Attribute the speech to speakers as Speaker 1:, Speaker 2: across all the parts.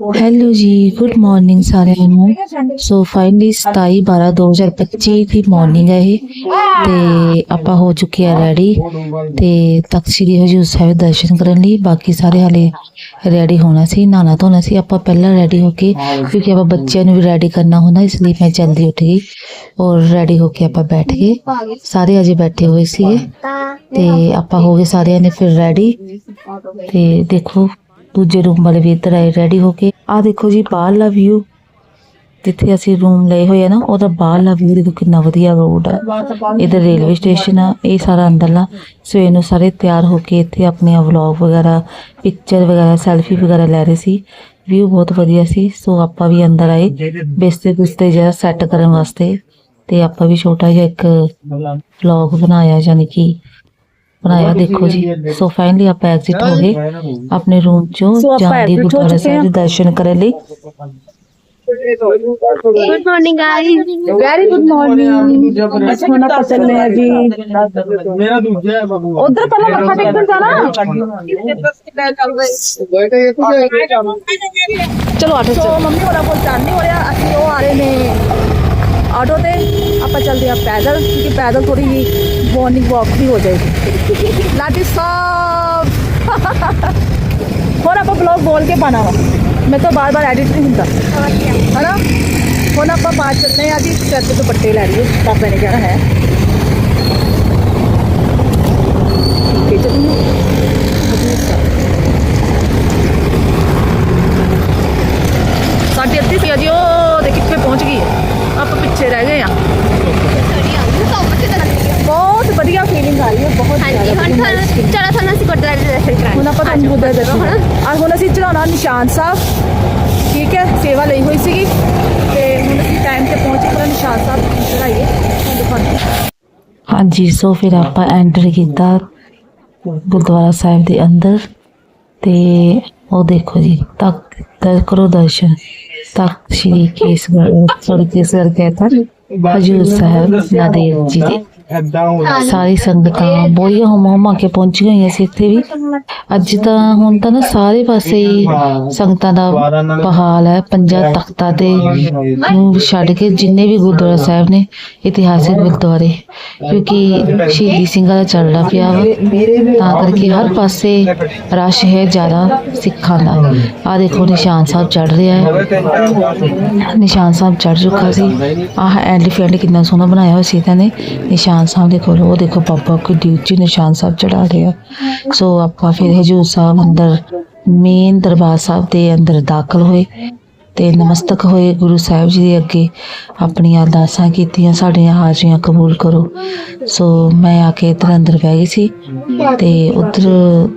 Speaker 1: Hello ਜੀ good morning ਸਾਰਿਆਂ ਨੂੰ। ਸੋ ਫਾਈਨਲੀ 27 12 2025 ਦੀ ਮਾਰਨਿੰਗ ਹੈ ਇਹ। ਤੇ ਆਪਾਂ ਹੋ ਚੁੱਕੇ ਆ ਰੈਡੀ ਤੇ ਤਖਤ ਸ੍ਰੀ ਹਜੂਰ ਸਾਹਿਬ ਦਰਸ਼ਨ ਕਰਨ ਲਈ ਬਾਕੀ ਸਾਰੇ ਹਾਲੇ ਰੈਡੀ ਹੋਣਾ ਸੀ ਨਾਨਾ ਧੋਣਾ ਸੀ। ਆਪਾਂ ਪਹਿਲਾਂ ਰੈਡੀ ਹੋ ਕੇ, ਕਿਉਂਕਿ ਆਪਾਂ ਬੱਚਿਆਂ ਨੂੰ ਵੀ ਰੈਡੀ ਕਰਨਾ ਹੁੰਦਾ, ਇਸ ਲਈ ਮੈਂ ਜਲਦੀ ਉੱਠ ਗਈ ਔਰ ਰੈਡੀ ਹੋ ਕੇ ਆਪਾਂ ਬੈਠ ਗਏ। ਸਾਰੇ ਅਜੇ ਬੈਠੇ ਹੋਏ ਸੀਗੇ। ਤੇ ਆਪਾਂ ਹੋ ਗਏ ਸਾਰਿਆਂ ਨੇ ਫਿਰ ਰੈਡੀ ਤੇ ਦੇਖੋ ਦੂਜੇ ਰੂਮ ਵਾਲੇ ਵੀ ਇੱਧਰ ਆਏ ਰੈਡੀ ਹੋ ਕੇ। ਆ ਦੇਖੋ ਜੀ ਬਾਹਰਲਾ ਵਿਊ ਜਿੱਥੇ ਅਸੀਂ ਰੂਮ ਲਏ ਹੋਏ ਆ ਨਾ ਉਹਦਾ ਬਾਹਰਲਾ ਵਿਊ ਦੇਖੋ ਕਿੰਨਾ ਵਧੀਆ ਰੋਡ ਆ। ਇਧਰ ਰੇਲਵੇ ਸਟੇਸ਼ਨ ਆ ਇਹ ਸਾਰਾ ਅੰਦਰਲਾ। ਸਵੇਰ ਨੂੰ ਸਾਰੇ ਤਿਆਰ ਹੋ ਕੇ ਇੱਥੇ ਆਪਣੇ ਵਲੌਗ ਵਗੈਰਾ ਪਿਕਚਰ ਵਗੈਰਾ ਸੈਲਫੀ ਵਗੈਰਾ ਲੈ ਰਹੇ ਸੀ। ਵਿਊ ਬਹੁਤ ਵਧੀਆ ਸੀ ਸੋ ਆਪਾਂ ਵੀ ਅੰਦਰ ਆਏ। ਬਿਸਤੇ ਬਿਸਤੇ ਜਿਹੜਾ ਸੈੱਟ ਕਰਨ ਵਾਸਤੇ। ਤੇ ਆਪਾਂ ਵੀ ਛੋਟਾ ਜਿਹਾ ਇੱਕ ਵਲੌਗ ਬਣਾਇਆ ਯਾਨੀ ਕਿ ਬਣਾਇਆ ਦੇਖੋ ਜੀ ਸੋ ਫਾਈਨਲੀ ਆਪਾਂ ਐਗਜ਼ਿਟ ਹੋ ਗਏ ਆਪਣੇ ਰੂਮ ਚੋਂ
Speaker 2: So, ਆਪਾਂ
Speaker 1: ਜਾਂਦੀ
Speaker 2: exit ਹੋ
Speaker 1: ਗੁਰਦੁਆਰਾ
Speaker 2: ਚੁੱਕੇ
Speaker 1: ਸਾਹਿਬ ਦੇ ਦਰਸ਼ਨ ਕਰਨ ਲਈ
Speaker 2: good morning guys very good morning ਹੁਣ ਆਪਾਂ ਚੱਲੇ ਆ ਜੀ
Speaker 3: ਮੇਰਾ ਦੂਜਾ ਹੈ ਬਾਬੂ
Speaker 2: ਉਧਰ ਪਹਿਲਾਂ ਮੱਥਾ ਟੇਕਣ ਜਾਣਾ ਚਲੋ ਆਟੋ ਚ ਮੰਮੀ ਹੋਣਾ ਕੋਲ ਚੱਲ ਨਹੀਂ ਹੋ ਰਿਹਾ ਅਸੀਂ ਉਹ ਆ ਰਹੇ ਨੇ ਆਟੋ ਤੇ ਆਪਾਂ ਚੱਲਦੇ ਆ ਪੈਦਲ ਕਿਉਂਕਿ ਪੈਦਲ ਥੋੜੀ ਜੀ ਮਾਰਨਿੰਗ ਵਾਕ ਵੀ ਹੋ ਜਾਏਗੀ ਲਾਡੀ ਸਾਹਿਬ ਹੋਰ ਆਪਾਂ ਬਲੌਗ ਬੋਲ ਕੇ ਪਾਣਾ ਵਾ ਮੈਂ ਤਾਂ ਬਾਰ-ਬਾਰ ਐਡਿਟ ਨਹੀਂ ਹੁੰਦਾ ਹਨਾ ਹੁਣ ਆਪਾਂ ਬਾਅਦ ਚੱਲਦੇ ਆ ਜੀ ਸਿਰ ਤੇ ਦੁਪੱਟੇ ਲੈ ਲਈਏ ਪਾਪਾ ਨੇ ਕਹਿਣਾ ਹੈ ਕਿ ਚੱਲੀਏ ਸਾਡੀ ਅੱਧੀ ਸੀ ਜੀ ਉਹ ਦੇ ਕਿੱਥੇ ਪਹੁੰਚ ਗਈ ਹੈ ਆਪਾਂ ਪਿੱਛੇ ਰਹਿ ਗਏ ਆ ਬਹੁਤ ਵਧੀਆ ਫੀਲਿੰਗ ਆ ਰਹੀ ਹੈ ਬਹੁਤ
Speaker 4: ਹਾਂਜੀ
Speaker 2: ਜ਼ਿਆਦਾ
Speaker 4: ਹੁਣ
Speaker 2: ਵਧੀਆ
Speaker 4: ਤੁਹਾਨੂੰ ਚਲੋ ਤੁਹਾਨੂੰ ਅਸੀਂ ਗੁਰਦੁਆਰੇ ਦੇ ਦਰਸ਼ਨ ਕਰਾਂਗੇ
Speaker 2: ਮੁੱਦਾ ਕਰੋ ਹਨਾ? ਆ ਹੁਣ ਅਸੀਂ ਚੜਾਉਣਾ ਨਿਸ਼ਾਨ ਸਾਹਿਬ। ਠੀਕ ਹੈ? ਸੇਵਾ ਲਈ ਹੋਈ ਸੀਗੀ। ਤੇ ਹੁਣ ਅਸੀਂ ਟਾਈਮ ਤੇ ਪਹੁੰਚ ਕੇ ਨਿਸ਼ਾਨ ਸਾਹਿਬ ਚੜਾਈਏ ਦਿਖਾਉਂਦੇ
Speaker 1: ਹਾਂਜੀ ਸੋ ਫਿਰ ਆਪਾਂ ਐਂਟਰ ਕੀਤਾ ਗੁਰਦੁਆਰਾ ਸਾਹਿਬ ਦੇ ਅੰਦਰ। ਤੇ ਉਹ ਦੇਖੋ ਜੀ ਤੱਕ ਦਰ ਕਰੋ ਦਰਸ਼ਨ। ਤੱਕ ਸ਼੍ਰੀ ਕੇਸਗੜ੍ਹ ਸੋਰੀ ਕੇਸਗੜ੍ਹ ਕਹਤਾ। ਹਜੂਰ ਸਾਹਿਬ ਨਾਦੇਵ ਜੀ ਦੇ।
Speaker 3: ਐਦਾਂ ਹੋ
Speaker 1: ਸਾਰੀ ਸੰਗਤਾਂ ਬੋਰੀਆਂ ਹਮ ਹਮਾ ਕੇ ਪਹੁੰਚ ਗਈਆਂ ਸੀ ਇੱਥੇ ਵੀ। ਅੱਜ ਤਾਂ ਹੁਣ ਤਾਂ ਨਾ ਸਾਰੇ ਪਾਸੇ ਹੀ ਸੰਗਤਾਂ ਦਾ ਬਹਾਲ ਹੈ, ਪੰਜਾਂ ਤਖਤਾਂ ਤੇ ਨੂੰ ਛੱਡ ਕੇ ਜਿੰਨੇ ਵੀ ਗੁਰਦੁਆਰਾ ਸਾਹਿਬ ਨੇ ਇਤਿਹਾਸਿਕ ਗੁਰਦੁਆਰੇ, ਕਿਉਂਕਿ ਸ਼ਹੀਦੀ ਸਿੰਘਾਂ ਦਾ ਚੱਲਦਾ ਪਿਆ ਵਾ। ਤਾਂ ਕਰਕੇ ਹਰ ਪਾਸੇ ਰਸ਼ ਹੈ ਜ਼ਿਆਦਾ ਸਿੱਖਾਂ ਦਾ। ਆ ਦੇਖੋ ਨਿਸ਼ਾਨ ਸਾਹਿਬ ਚੜ ਰਿਹਾ ਹੈ। ਨਿਸ਼ਾਨ ਸਾਹਿਬ ਚੜ ਚੁੱਕਾ ਸੀ। ਆਹ ਐਲੀਫੈਂਟ ਕਿੰਨਾ ਸੋਹਣਾ ਬਣਾਇਆ ਹੋਇਆ ਸੀ ਇਹਨਾਂ ਨੇ। ਨਿਸ਼ਾਨ ਸਾਹਿਬ ਦੇ ਕੋਲ ਉਹ ਦੇਖੋ ਪਾਪਾ ਕੋਈ ਉੱਚੀ ਨਿਸ਼ਾਨ ਸਾਹਿਬ ਚੜਾ ਰਿਹਾ ਸੋ ਆਪਾਂ ਫਿਰ ਹਜੂਰ ਸਾਹਿਬ ਅੰਦਰ ਮੇਨ ਦਰਬਾਰ ਸਾਹਿਬ ਦੇ ਅੰਦਰ ਦਾਖਲ ਹੋਏ ਤੇ ਨਮਸਤਕ ਹੋਏ ਗੁਰੂ ਸਾਹਿਬ ਜੀ ਦੇ ਅੱਗੇ। ਆਪਣੀਆਂ ਅਰਦਾਸਾਂ ਕੀਤੀਆਂ, ਸਾਡੀਆਂ ਹਾਜ਼ਰੀਆਂ ਕਬੂਲ ਕਰੋ। ਸੋ ਮੈਂ ਆ ਕੇ ਇਧਰ ਅੰਦਰ ਬਹਿ ਗਈ ਸੀ ਤੇ ਉਧਰ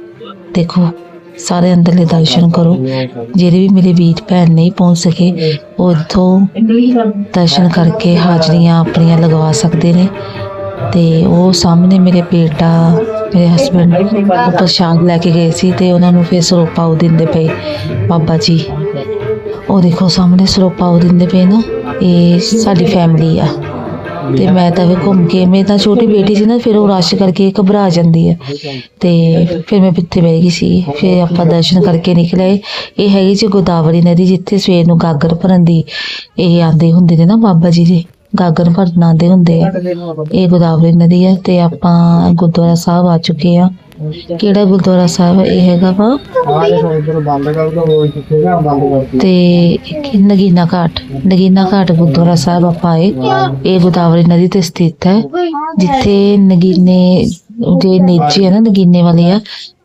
Speaker 1: ਦੇਖੋ, ਸਾਰੇ ਅੰਦਰਲੇ ਦਰਸ਼ਨ ਕਰੋ। ਜਿਹੜੇ ਵੀ ਮੇਰੇ ਵੀਰ ਭੈਣ ਨਹੀਂ ਪਹੁੰਚ ਸਕੇ, ਉਹ ਇੱਥੋਂ ਦਰਸ਼ਨ ਕਰਕੇ ਹਾਜ਼ਰੀਆਂ ਆਪਣੀਆਂ ਲਗਵਾ ਸਕਦੇ ਨੇ। ਤੇ ਉਹ ਸਾਹਮਣੇ ਮੇਰੇ ਬੇਟਾ, ਮੇਰੇ ਹਸਬੰਡ ਉਹ ਪ੍ਰਸ਼ਾਦ ਲੈ ਕੇ ਗਏ ਸੀ ਤੇ ਉਹਨਾਂ ਨੂੰ ਫਿਰ ਸਰੋਪਾ ਉਹ ਦਿੰਦੇ ਪਏ ਬਾਬਾ ਜੀ। ਉਹ ਦੇਖੋ ਸਾਹਮਣੇ ਸਰੋਪਾ ਉਹ ਦਿੰਦੇ ਪਏ ਨਾ, ਇਹ ਸਾਡੀ ਫੈਮਿਲੀ ਆ। ਤੇ ਮੈਂ ਤਾਂ ਵੀ ਘੁੰਮ ਕੇ, ਮੇਰੀ ਤਾਂ ਛੋਟੀ ਬੇਟੀ ਸੀ ਨਾ, ਫਿਰ ਉਹ ਰਸ਼ ਕਰਕੇ ਘਬਰਾ ਜਾਂਦੀ ਹੈ ਤੇ ਫਿਰ ਮੈਂ ਪਿੱਛੇ ਬਹਿ ਗਈ ਸੀ, ਫਿਰ ਆਪਾਂ ਦਰਸ਼ਨ ਕਰਕੇ ਨਿਕਲੇ। ਇਹ ਹੈਗੀ ਜੀ ਗੋਦਾਵਰੀ ਨਦੀ, ਜਿੱਥੇ ਸਵੇਰ ਨੂੰ ਗਾਗਰ ਭਰਨ ਦੀ ਇਹ ਆਂਦੇ ਹੁੰਦੇ ਨੇ ਨਾ ਬਾਬਾ ਜੀ ਦੇ। ਗਾਗਰ ਭਰਨ ਆਉਂਦੇ ਹੁੰਦੇ ਆ। ਇਹ ਗੋਦਾਵਰੀ ਨਦੀ ਹੈ ਤੇ ਆਪਾਂ ਗੁਰਦੁਆਰਾ ਸਾਹਿਬ ਆ ਚੁੱਕੇ ਆ। ਕਿਹੜਾ ਗੁਰਦੁਆਰਾ ਸਾਹਿਬ? ਇਹ ਹੈਗਾ ਵਾ?
Speaker 3: ਦੋ
Speaker 1: ਤੇ ਇੱਕ ਨਗੀਨਾ ਘਾਟ ਨਗੀਨਾ ਘਾਟ ਗੁਰਦੁਆਰਾ ਸਾਹਿਬ ਆਪਾਂ ਆਏ। ਇਹ ਗੋਦਾਵਰੀ ਨਦੀ ਤੇ ਸਥਿਤ ਹੈ ਜਿੱਥੇ ਨਗੀਨੇ ਜੇ ਨੇਚੇ ਹੈ ਨਾ ਨਗੀਨੇ ਵਾਲੇ ਆ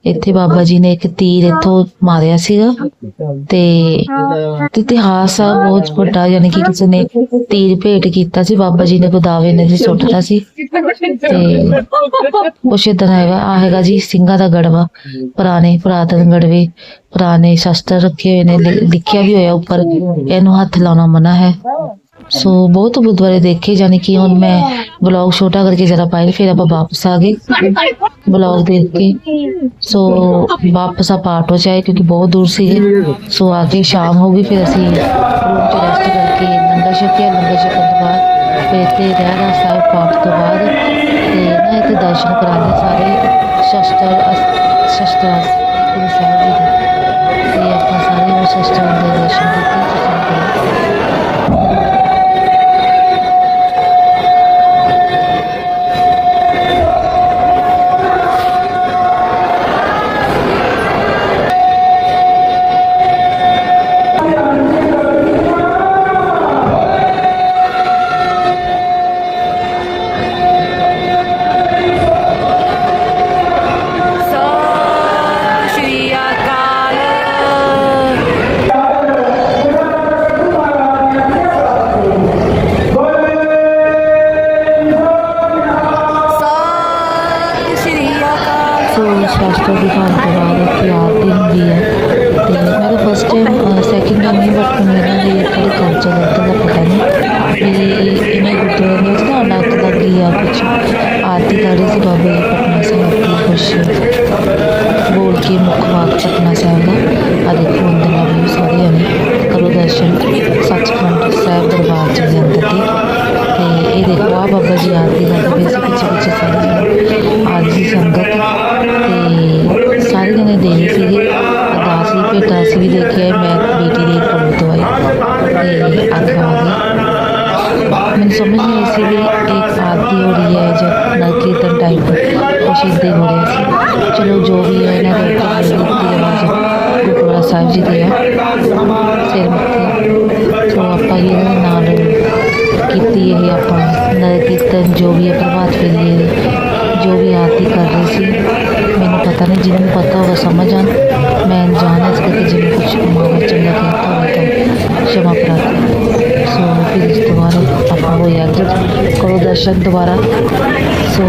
Speaker 1: ਇੱਥੇ ਬਾਬਾ ਜੀ ਨੇ ਇੱਕ ਤੀਰ ਇੱਥੋਂ ਮਾਰਿਆ ਸੀਗਾ ਤੇ ਇਤਿਹਾਸ ਆ ਬਹੁਤ ਵੱਡਾ, ਯਾਨੀ ਕਿ ਕਿਸੇ ਨੇ ਤੀਰ ਭੇਟ ਕੀਤਾ ਸੀ, ਬਾਬਾ ਜੀ ਨੇ ਗੋਦਾਵਰੀ ਨਦੀ ਸੁੱਟਦਾ ਸੀ। ਤੇ ਕੁਛ ਏਦਾਂ ਹੈਗਾ, ਆ ਹੈਗਾ ਜੀ ਸਿੰਘਾਂ ਦਾ ਗੜਵਾ, ਪੁਰਾਣੇ ਪੁਰਾਤਨ ਗੜਵੇ, ਪੁਰਾਣੇ ਸ਼ਸਤਰ ਰੱਖੇ ਹੋਏ ਨੇ ਲਿਖਿਆ ਵੀ ਹੋਇਆ ਉੱਪਰ, ਇਹਨੂੰ ਹੱਥ ਲਾਉਣਾ ਮਨਾ ਹੈ। ਸੋ ਬਹੁਤ ਗੁਰਦੁਆਰੇ ਦੇਖੇ ਜਾਨੀ ਕਿ ਹੁਣ ਮੈਂ ਵਲੌਗ ਛੋਟਾ ਕਰਕੇ ਜਰਾ ਪਾਇਆ ਫਿਰ ਆਪਾਂ ਵਾਪਸ ਆ ਗਏ ਵਲੌਗ ਦੇਖ ਕੇ। ਸੋ ਵਾਪਸ ਆਪਾਂ ਆਟੋ ਚ ਆਏ, ਕਿਉਂਕਿ ਬਹੁਤ ਦੂਰ ਸੀਗੇ। ਸੋ ਆ ਕੇ ਸ਼ਾਮ ਹੋ ਗਈ, ਫਿਰ ਅਸੀਂ ਰੂਮ ਚ ਰੈਸਟ ਕਰਕੇ ਲੰਗਰ ਛਕਿਆ, ਲੰਗਰ ਛਕਣ ਤੋਂ ਬਾਅਦ ਫਿਰ ਇੱਥੇ ਰਹਿਣਾ ਸਾਹਿਬ ਪਾਠ ਤੋਂ ਬਾਅਦ। ਤੇ ਨਾ ਇੱਥੇ ਦਰਸ਼ਨ ਕਰਾਉਂਦੇ ਸਾਰੇ ਸ਼ਸਤਰ ਸ਼ਸਤਰ ਗੁਰੂ ਸਾਹਿਬ ਜੀ ਦੇ। ਤੇ ਆਪਾਂ ਸਾਰੇ ਉਹ ਸਿਸਟਮ ਦੇ ਦਰਸ਼ਨ ਤੋਂ ਬਾਅਦ ਇੱਥੇ ਆਰਤੀ ਹੁੰਦੀ ਹੈ। ਤੇ ਮੈਂ ਤਾਂ ਫਸਟ ਟਾਈਮ ਸੈਕਿੰਡ ਟਾਈਮ ਨਹੀਂ ਬਟ ਮੈਨੂੰ ਇਹਨਾਂ ਦੇ ਥੋੜੇ ਕਲਚਰ ਦਾ ਪਤਾ ਨਹੀਂ। ਵੀ ਇਹਨਾਂ ਗੁਰਦੁਆਰੇ ਵਿੱਚ ਨਾ ਅਲੱਗ ਅਲੱਗ ਹੀ ਆ, ਕੁਛ ਆਰਤੀ ਕਰ ਰਹੇ ਸੀ, ਬਾਬੇ ਜੀ ਪਟਨਾ ਸਾਹਿਬ ਦੀ, ਕੁਛ ਬੋਲ ਕੇ ਮੁੱਖ ਵਾਕ ਅਰਦਾਸ ਵੀ ਵੀ ਦੇਖਿਆ ਮੈਂ ਬੇਟੀ ਦੇ ਕੋਲ ਤੋਂ ਆਈ ਤੇ ਅੱਖ ਆ ਗਈ। ਮੈਨੂੰ ਸਮਝ ਨਹੀਂ ਆਈ ਸੀ ਵੀ ਇੱਕ ਆਰਤੀ ਹੋ ਰਹੀ ਹੈ ਜਾਂ ਨਗਰ ਕੀਰਤਨ ਟਾਈਪ ਕੁਛ ਇੱਦਾਂ ਹੋ ਰਿਹਾ ਸੀ। ਚਲੋ, ਜੋ ਵੀ ਹੈ, ਇਹਨਾਂ ਦੇ ਆਵਾਜ਼ ਗੁਰਦੁਆਰਾ ਸਾਹਿਬ ਜੀ ਦੀ ਹੈ। ਸਿਰ ਮੱਥੇ ਸੋ ਆਪਾਂ ਇਹਦੇ ਨਾਲ ਕੀਤੀ ਇਹ ਆਪਾਂ ਨਗਰ ਕੀਰਤਨ, ਜੋ ਵੀ ਹੈ ਪ੍ਰਭਾਤ ਫੇਰੀ ਜੋ ਵੀ ਆਰਤੀ ਕਰ ਰਹੇ ਸੀ। ਮੈਨੂੰ ਪਤਾ ਨਹੀਂ ਜਿਹਨੂੰ ਪਤਾ ਹੋਗਾ ਸਮਝ ਆਉਣ ਮੈਂ ਅਣਜਾਣ ਇਸ ਕਰਕੇ ਜਿਵੇਂ ਕੁਝ ਮਾੜਾ ਚੰਗਾ ਕਹਿਤਾ ਹੋਵੇ ਤਾਂ क्षमा प्रार्थना सो फिर इस दोबारा ਆਪਾਂ ਹੋਈ ਐਗਜ਼ਿਟ ਕਰੋ ਦਰਸ਼ਨ ਦੁਬਾਰਾ ਸੋ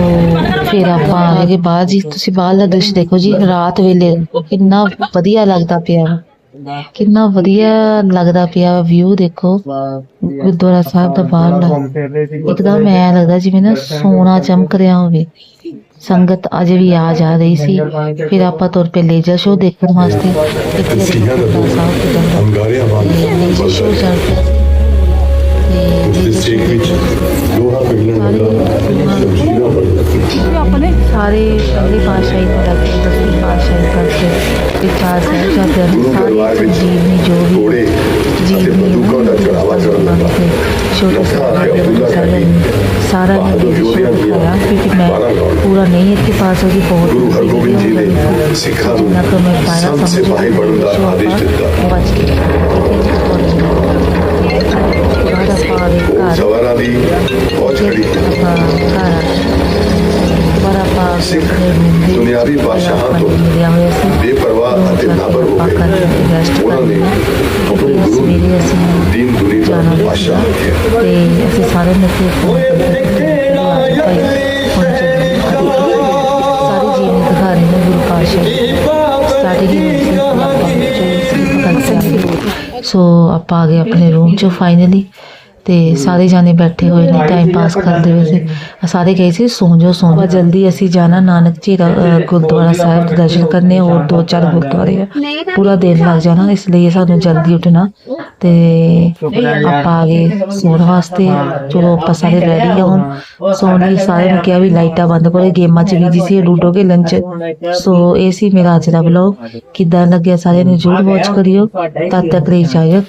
Speaker 1: ਫਿਰ ਆਪਾਂ ਆਗੇ ਬਾਅਦ ਜੀ ਤੁਸੀਂ ਬਾਹਰ ਦਾ ਦ੍ਰਿਸ਼ ਦੇਖੋ ਜੀ ਰਾਤ ਵੇਲੇ ਕਿੰਨਾ ਵਧੀਆ ਲੱਗਦਾ ਪਿਆ ਵਾ। ਕਿੰਨਾ ਵਧੀਆ ਲੱਗਦਾ ਪਿਆ ਵਿਊ ਦੇਖੋ ਗੁਰਦੁਆਰਾ ਸਾਹਿਬ ਦਾ ਬਾਹਰ ਦਾ ਇੱਕਦਮ ਐਂ ਲੱਗਦਾ ਜਿਵੇਂ ਨਾ ਸੋਨਾ ਚਮਕ ਰਿਹਾ ਹੋਵੇ ਸੰਗਤ ਅਜੇ ਵੀ ਆ ਜਾ ਰਹੀ ਸੀ। ਫਿਰ ਆਪਾਂ ਤੁਰ ਪਏ ਲੇਜ਼ਰ ਸ਼ੋਅ ਦੇਖਣ ਵਾਸਤੇ। ਇੱਥੇ ਸਾਹਿਬ ਦੇ
Speaker 5: ਅੰਗਾਰਿਆਂ ਵਾਂਗ
Speaker 1: ਲੇਜ਼ਰ ਸ਼ੋਅ ਚੱਲ ਪਿਆ। ਤੇ
Speaker 5: ਇਸ ਸੇਕ ਵਿੱਚ ਲੋਹਾ ਪਿਘਲਣ ਲੱਗਾ।
Speaker 2: ਆਪਣੇ?
Speaker 1: ਸਾਰੇ ਪਹਿਲੀ ਪਾਤਸ਼ਾਹੀ ਤੋਂ ਲੈ ਕੇ ਦਸਵੀਂ ਪਾਤਸ਼ਾਹੀ ਤੱਕ ਵਿਚਾਰ ਸਾਹਿਬ ਜਾਂਦੇ ਹਨ ਸਾਰੇ ਜੀਵਨੀ ਜੋ ਵੀ
Speaker 5: ਘੋੜੇ ਅਤੇ
Speaker 1: ਜੀਵਨੀ
Speaker 5: ਬੰਦੂਕਾਂ ਦਾ ਚੜਾਵਾ ਚੜਨ ਲੱਗਾ
Speaker 1: ਛੋਟੇ
Speaker 5: ਲੱਖਾਂ
Speaker 1: ਸਾਹਿਬ
Speaker 5: ਤੇ ਅਬਦੁੱਲਾ
Speaker 1: ਸਾਰਾ ਸਾਰਾ
Speaker 5: ਬਹਾਦਰ ਯੋਧਿਆਂ ਦੀਆਂ
Speaker 1: ਦਿਖਾਇਆ ਕਿਉਂਕਿ ਮੈਂ
Speaker 5: ਬਾਰਾਂ ਗੌਰ।
Speaker 1: ਪੂਰਾ ਨਹੀਂ ਇੱਥੇ ਪਾਸ ਹੋਈ ਬਹੁਤ
Speaker 5: ਗੁਰੂ ਹਰਗੋਬਿੰਦ ਜੀ ਨੇ ਸਿੱਖਾਂ ਨੂੰ
Speaker 1: ਜਿੰਨਾ ਕੁ ਮੈਂ ਪਾਇਆ
Speaker 5: ਸੰਤ
Speaker 1: ਸਮਝ
Speaker 5: ਸਿਪਾਹੀ ਬਣਨ ਦਾ
Speaker 1: ਸੋ ਆਪਾਂ
Speaker 5: ਆਦੇਸ਼ ਦਿੱਤਾ।
Speaker 1: ਬਚ ਕੇ ਬਾਹਰ ਆਪਾਂ ਆ ਗਏ
Speaker 5: ਉਹ
Speaker 1: ਘਰ
Speaker 5: ਸਵਾਰਾਂ ਦੀ ਪਹੁੰਚ ਖੜੀ
Speaker 1: ਆਪਾਂ ਘਰ ਆ ਗਏ। ਪਰ ਆਪਾਂ
Speaker 5: ਸਿੱਖ
Speaker 1: ਆਪਣੇ
Speaker 5: ਦੁਨਿਆਵੀ ਬਾਦਸ਼ਾਹਾਂ ਤੋਂ
Speaker 1: ਮਿਲਿਆ ਹੋਇਆ ਸੀ
Speaker 5: ਬੇਪਰਵਾਹ ਅਤੇ ਨਾਬਰ ਹੋ ਗਏ ਉਹਨਾਂ ਨੇ ਆਪਣੇ ਗੁਰੂ ਦੀਨ ਦੁਨੀ ਦਾ
Speaker 1: ਜਾਣਾ
Speaker 5: ਬਾਦਸ਼ਾਹ
Speaker 1: ਸੀ
Speaker 5: ਆਖਿਆ
Speaker 1: ਤੇ ਅਸੀਂ ਸਾਰੇ ਚੱਲੀਏ। ਸਾਰੀ ਜੀਵਨੀ ਰਹੇ ਨੇ ਗੁਰੂ ਪਾਤਸ਼ਾਹ ਸਟਾਰਟਿੰਗ ਹੀ। ਹੋਈ ਸੀ ਤੇ ਆਪਾਂ ਚੋਂ ਸੀ ਸੋ ਆਪਾਂ ਆ ਗਏ ਆਪਣੇ ਰੂਮ ਚ ਫਾਈਨਲੀ ਤੇ ਸਾਰੇ ਜਾਣੇ ਬੈਠੇ ਹੋਏ ਨੇ ਟਾਈਮ ਪਾਸ ਕਰਦੇ ਹੋਏ ਸੀ। ਸਾਰੇ ਗਏ ਸੀ, ਸੌਂ ਜਾਓ ਸੌਂ ਜਾਓ। ਜਲਦੀ ਅਸੀਂ ਜਾਣਾ, ਨਾਨਕ ਝੀਰਾ ਗੁਰਦੁਆਰਾ ਸਾਹਿਬ ਦੇ ਦਰਸ਼ਨ ਕਰਨੇ, ਹੋਰ ਦੋ ਚਾਰ ਗੁਰਦੁਆਰੇ ਆ। ਪੂਰਾ ਦਿਨ ਲੱਗ ਜਾਣਾ, ਇਸ ਲਈ ਸਾਨੂੰ ਜਲਦੀ ਉੱਠਣਾ। ਤੇ ਆਪਾਂ ਆ ਗਏ ਸੌਣ ਵਾਸਤੇ। ਚਲੋ ਆਪਾਂ ਸਾਰੇ ਰੈਡੀ ਆ ਹੁਣ। ਸੌਣ ਲਈ ਸਾਰਿਆਂ ਨੂੰ ਕਿਹਾ ਵੀ ਲਾਈਟਾਂ ਬੰਦ ਕਰੋ ਗੇਮਾਂ ਚ ਵੀ ਸੀ, ਲੂਡੋ ਕੇ ਲੰਚ ਸੋ ਇਹ ਸੀ ਮੇਰਾ ਅੱਜ ਦਾ ਵਲੌਗ ਕਿੱਦਾਂ ਲੱਗਿਆ ਸਾਰਿਆਂ ਨੂੰ ਜਰੂਰ ਵਾਚ ਕਰਿਓ। ਤਦ ਤੱਕ ਲਈ ਜਾਇਓ